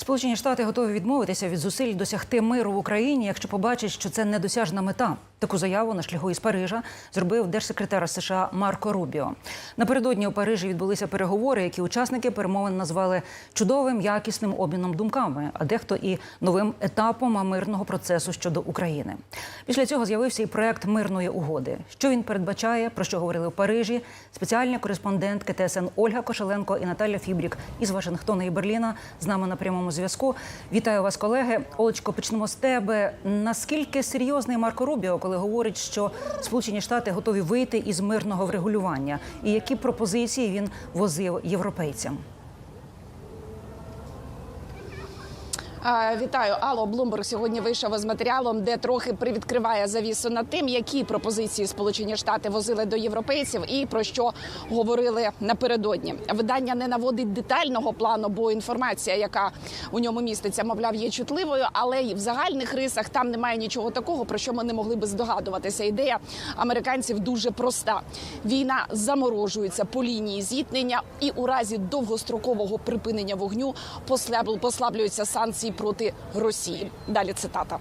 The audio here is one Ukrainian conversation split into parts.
Сполучені Штати готові відмовитися від зусиль досягти миру в Україні, якщо побачать, що це недосяжна мета. Таку заяву на шляху із Парижа зробив держсекретар США Марко Рубіо. Напередодні у Парижі відбулися переговори, які учасники перемовин назвали чудовим якісним обміном думками, а дехто і новим етапом мирного процесу щодо України. Після цього з'явився і проект мирної угоди. Що він передбачає, про що говорили в Парижі? Спеціальні кореспондентки ТСН Ольга Кошеленко і Наталя Фібрік із Вашингтона і Берліна з нами на прямому зв'язку. Вітаю вас, колеги. Олечко, почнемо з тебе. Наскільки серйозний Марко Рубіо, коли говорить, що Сполучені Штати готові вийти із мирного врегулювання, і які пропозиції він возив європейцям? А, Вітаю, Алло Блумберг сьогодні вийшов із матеріалом, де трохи привідкриває завісу над тим, які пропозиції Сполучені Штати возили до європейців і про що говорили напередодні. Видання не наводить детального плану, бо інформація, яка у ньому міститься, мовляв, є чутливою, але й в загальних рисах там немає нічого такого, про що ми не могли би здогадуватися. Ідея американців дуже проста: війна заморожується по лінії зіткнення, і у разі довгострокового припинення вогню послаб- послаблюються санкції проти Росії. Далі цитата.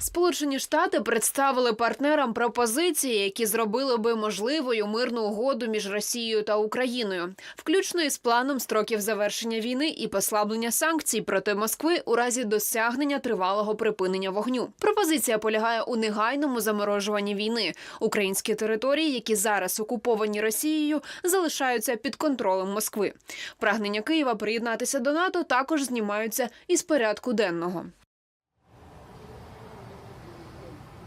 Сполучені Штати представили партнерам пропозиції, які зробили би можливою мирну угоду між Росією та Україною, включно із планом строків завершення війни і послаблення санкцій проти Москви у разі досягнення тривалого припинення вогню. Пропозиція полягає у негайному заморожуванні війни. Українські території, які зараз окуповані Росією, залишаються під контролем Москви. Прагнення Києва приєднатися до НАТО також знімаються із порядку денного.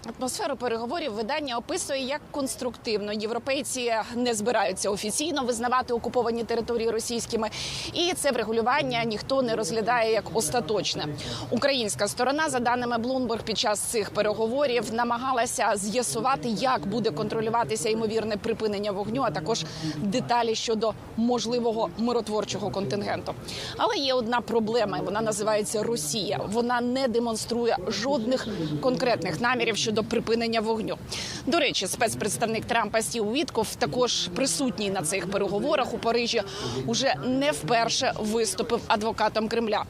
Атмосферу переговорів видання описує як конструктивно. Європейці не збираються офіційно визнавати окуповані території російськими, і це врегулювання ніхто не розглядає як остаточне. Українська сторона, за даними Bloomberg, під час цих переговорів намагалася з'ясувати, як буде контролюватися ймовірне припинення вогню, а також деталі щодо можливого миротворчого контингенту. Але є одна проблема, вона називається Росія. Вона не демонструє жодних конкретних намірів щодо припинення вогню. До речі, спецпредставник Трампа Стів Вітков, також присутній на цих переговорах у Парижі, уже не вперше виступив адвокатом Кремля.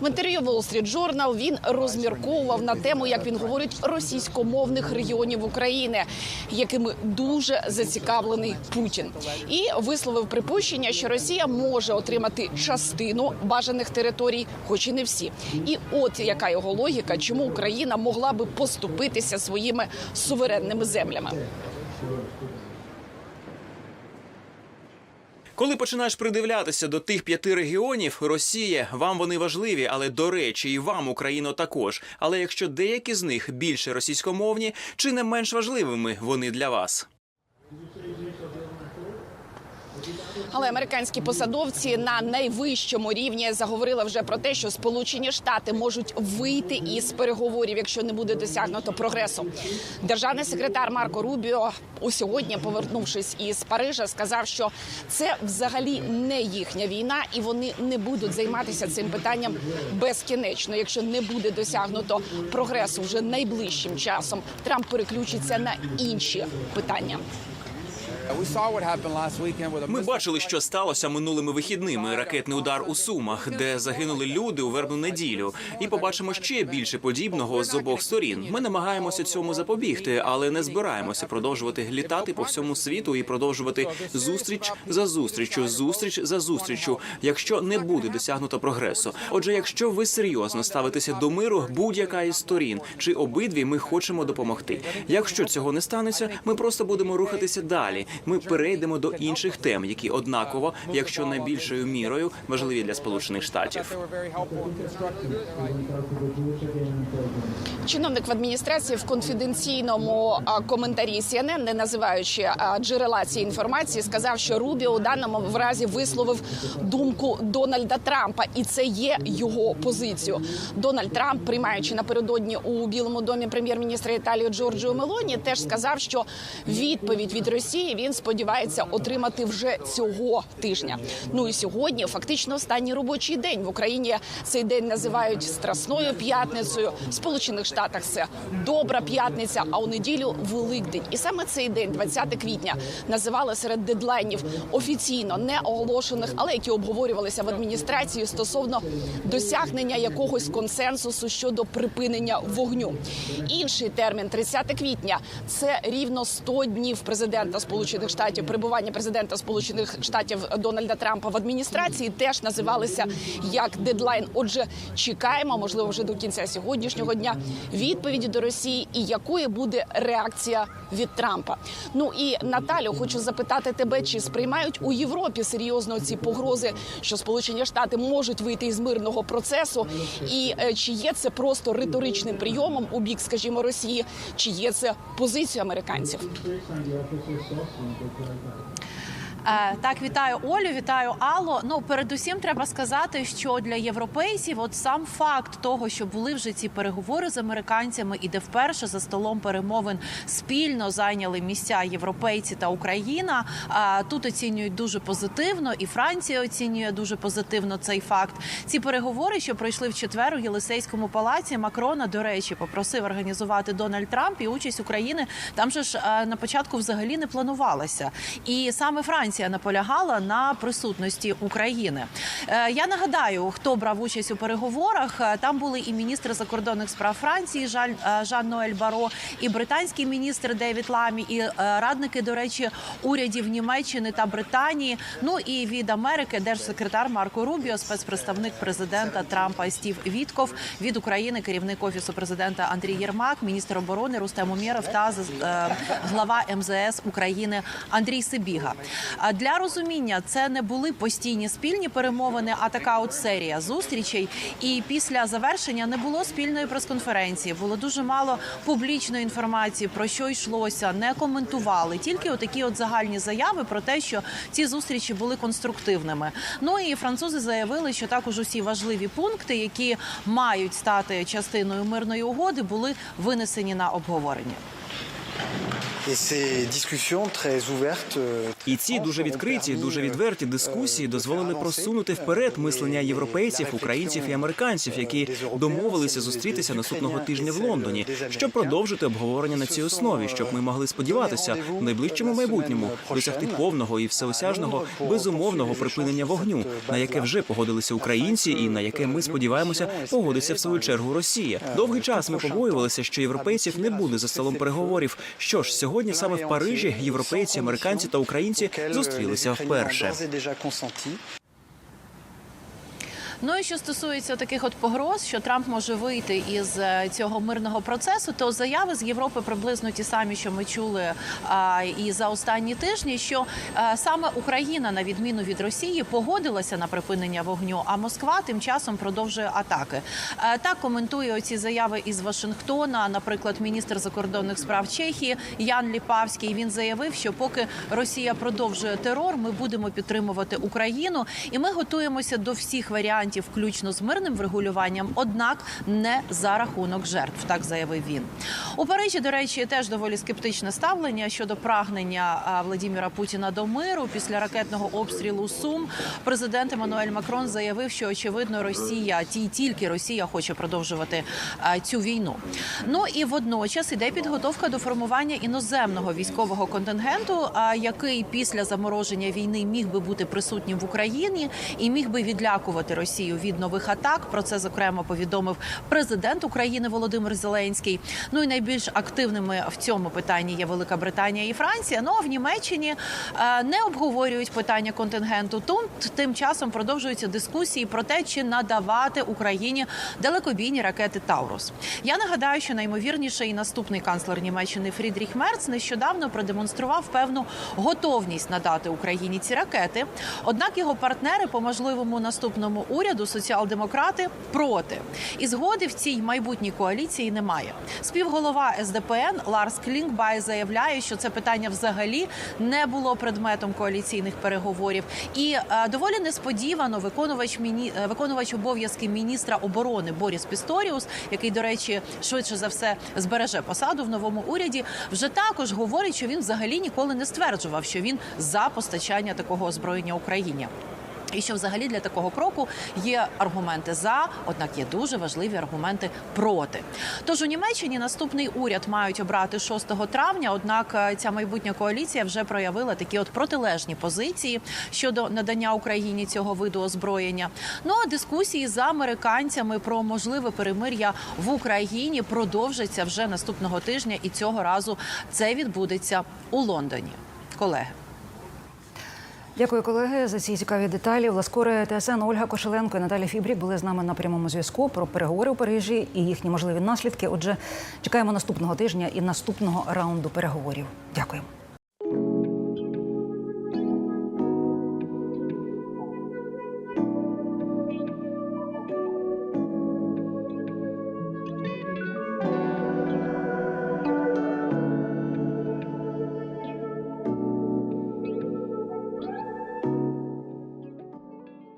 В інтерв'ю Wall Street Journal він розмірковував на тему, як він говорить, російськомовних регіонів України, якими дуже зацікавлений Путін, і висловив припущення, що Росія може отримати частину бажаних територій, хоч і не всі. І от яка його логіка, чому Україна могла би поступитися своїми суверенними землями. Коли починаєш придивлятися до тих п'яти регіонів, Росія, вам вони важливі, але до речі, і вам Україно також. Але якщо деякі з них більше російськомовні, чи не менш важливими вони для вас? Але американські посадовці на найвищому рівні заговорили вже про те, що Сполучені Штати можуть вийти із переговорів, якщо не буде досягнуто прогресу. Державний секретар Марко Рубіо у сьогодні, повернувшись із Парижа, сказав, що це взагалі не їхня війна, і вони не будуть займатися цим питанням безкінечно. Якщо не буде досягнуто прогресу вже найближчим часом, Трамп переключиться на інші питання. Ми бачили, що сталося минулими вихідними. Ракетний удар у Сумах, де загинули люди у вербну неділю, і побачимо ще більше подібного з обох сторін. Ми намагаємося цьому запобігти, але не збираємося продовжувати літати по всьому світу і продовжувати зустріч за зустрічю, зустріч за зустрічю, якщо не буде досягнуто прогресу. Отже, якщо ви серйозно ставитеся до миру, будь-яка із сторін чи обидві ми хочемо допомогти. Якщо цього не станеться, ми просто будемо рухатися далі. Ми перейдемо до інших тем, які однаково, якщо найбільшою мірою, важливі для сполучених штатів. Чиновник в адміністрації в конфіденційному коментарі CNN, не називаючи джерела цієї інформації, сказав, що Рубіо у даному в разі висловив думку Дональда Трампа, і це є його позицію. Дональд Трамп, приймаючи напередодні у Білому домі прем'єр-міністра Італії Джорджіо Мелоні, теж сказав, що відповідь від Росії він сподівається отримати вже цього тижня. Ну і сьогодні фактично останній робочий день в Україні. Цей день називають Страсною п'ятницею. Сполучених Штатах це добра п'ятниця, а у неділю Великдень. І саме цей день, 20 квітня, називали серед дедлайнів офіційно не оголошених, але які обговорювалися в адміністрації стосовно досягнення якогось консенсусу щодо припинення вогню. Інший термін 30 квітня це рівно 100 днів президента Сполучених Штатів перебування президента Сполучених Штатів Дональда Трампа в адміністрації теж називалися як дедлайн. Отже, чекаємо, можливо, вже до кінця сьогоднішнього дня відповіді до Росії і якою буде реакція від Трампа. Ну і Наталю, хочу запитати тебе, чи сприймають у Європі серйозно ці погрози, що Сполучені Штати можуть вийти із мирного процесу, і е, чи є це просто риторичним прийомом у бік, скажімо, Росії, чи є це позиція американців? Е, Так, вітаю Олю, вітаю Алло. Ну, передусім, треба сказати, що для європейців, от сам факт того, що були вже ці переговори з американцями, і де вперше за столом перемовин спільно зайняли місця європейці та Україна. Тут оцінюють дуже позитивно, і Франція оцінює дуже позитивно цей факт. Ці переговори, що пройшли в четвер у Єлисейському палаці, Макрона, до речі, попросив організувати Дональд Трамп і участь України. Там же ж е, на початку взагалі не планувалося. І саме Франція наполягала на присутності України. Е, Я нагадаю, хто брав участь у переговорах. Е, Там були і міністр закордонних справ Франції Жаль е, Жан Ноель Баро, і британський міністр Девід Ламі, і радники, до речі, урядів Німеччини та Британії. Ну і від Америки держсекретар Марко Рубіо, спецпредставник президента Трампа Стів Вітков, від України керівник офісу президента Андрій Єрмак, міністр оборони Рустем Умєров та глава МЗС України Андрій Сибіга. А для розуміння це не були постійні спільні перемовини, а така от серія зустрічей. І після завершення не було спільної прес-конференції. Було дуже мало публічної інформації про що йшлося, не коментували. Тільки отакі от загальні заяви про те, що ці зустрічі були конструктивними. Ну і французи заявили, що також усі важливі пункти, які мають стати частиною мирної угоди, були винесені на обговорення. Euh, І ці дуже відкриті, дуже відверті дискусії дозволили просунути вперед мислення європейців, українців і американців, які домовилися зустрітися наступного тижня в Лондоні, щоб продовжити обговорення на цій основі, щоб ми могли сподіватися в найближчому майбутньому досягти повного і всеосяжного безумовного припинення вогню, на яке вже погодилися українці, і на яке ми сподіваємося погодиться в свою чергу Росія. Довгий час ми побоювалися, що європейців не буде за столом переговорів. Що ж, сьогодні саме в Парижі європейці, американці та українці зустрілися вперше. Ну і що стосується таких от погроз, що Трамп може вийти із е, цього мирного процесу, то заяви з Європи приблизно ті самі, що ми чули а, і за останні тижні, що е, саме Україна, на відміну від Росії, погодилася на припинення вогню, а Москва тим часом продовжує атаки. Е, так коментує оці заяви із Вашингтона, наприклад, міністр закордонних справ Чехії Ян Ліпавський. Він заявив, що поки Росія продовжує терор, ми будемо підтримувати Україну, і ми готуємося до всіх варіантів, включно з мирним врегулюванням, однак не за рахунок жертв. Так заявив він. У Парижі, до речі, теж доволі скептичне ставлення щодо прагнення Владіміра Путіна до миру після ракетного обстрілу Сум. Президент Еммануель Макрон заявив, що очевидно Росія, ті тільки Росія хоче продовжувати цю війну. Ну і водночас іде підготовка до формування іноземного військового контингенту, який після замороження війни міг би бути присутнім в Україні і міг би відлякувати Росію від нових атак. Про це зокрема повідомив президент України Володимир Зеленський. Ну і найбільш активними в цьому питанні є Велика Британія і Франція. Ну а в Німеччині е, не обговорюють питання контингенту. Тут тим часом продовжуються дискусії про те, чи надавати Україні далекобійні ракети Таурус. Я нагадаю, що наймовірніше і наступний канцлер Німеччини Фрідріх Мерц нещодавно продемонстрував певну готовність надати Україні ці ракети. Однак його партнери по можливому наступному уряду соціал-демократи проти. І згоди в цій майбутній коаліції немає. Співголова СДПН Ларс Клінгбай заявляє, що це питання взагалі не було предметом коаліційних переговорів. І е, доволі несподівано виконувач міні... е, виконувач обов'язки міністра оборони Боріс Пісторіус, який, до речі, швидше за все збереже посаду в новому уряді, вже також говорить, що він взагалі ніколи не стверджував, що він за постачання такого озброєння Україні. І що взагалі для такого кроку є аргументи за, однак є дуже важливі аргументи проти. Тож у Німеччині наступний уряд мають обрати 6 травня. Однак е, ця майбутня коаліція вже проявила такі от протилежні позиції щодо надання Україні цього виду озброєння. Ну а дискусії з американцями про можливе перемир'я в Україні продовжаться вже наступного тижня, і цього разу це відбудеться у Лондоні. Колеги. Дякую, колеги, за ці цікаві деталі. Власкоре ТСН Ольга Кошеленко і Наталя Фібрік були з нами на прямому зв'язку про переговори у Парижі і їхні можливі наслідки. Отже, чекаємо наступного тижня і наступного раунду переговорів. Дякую.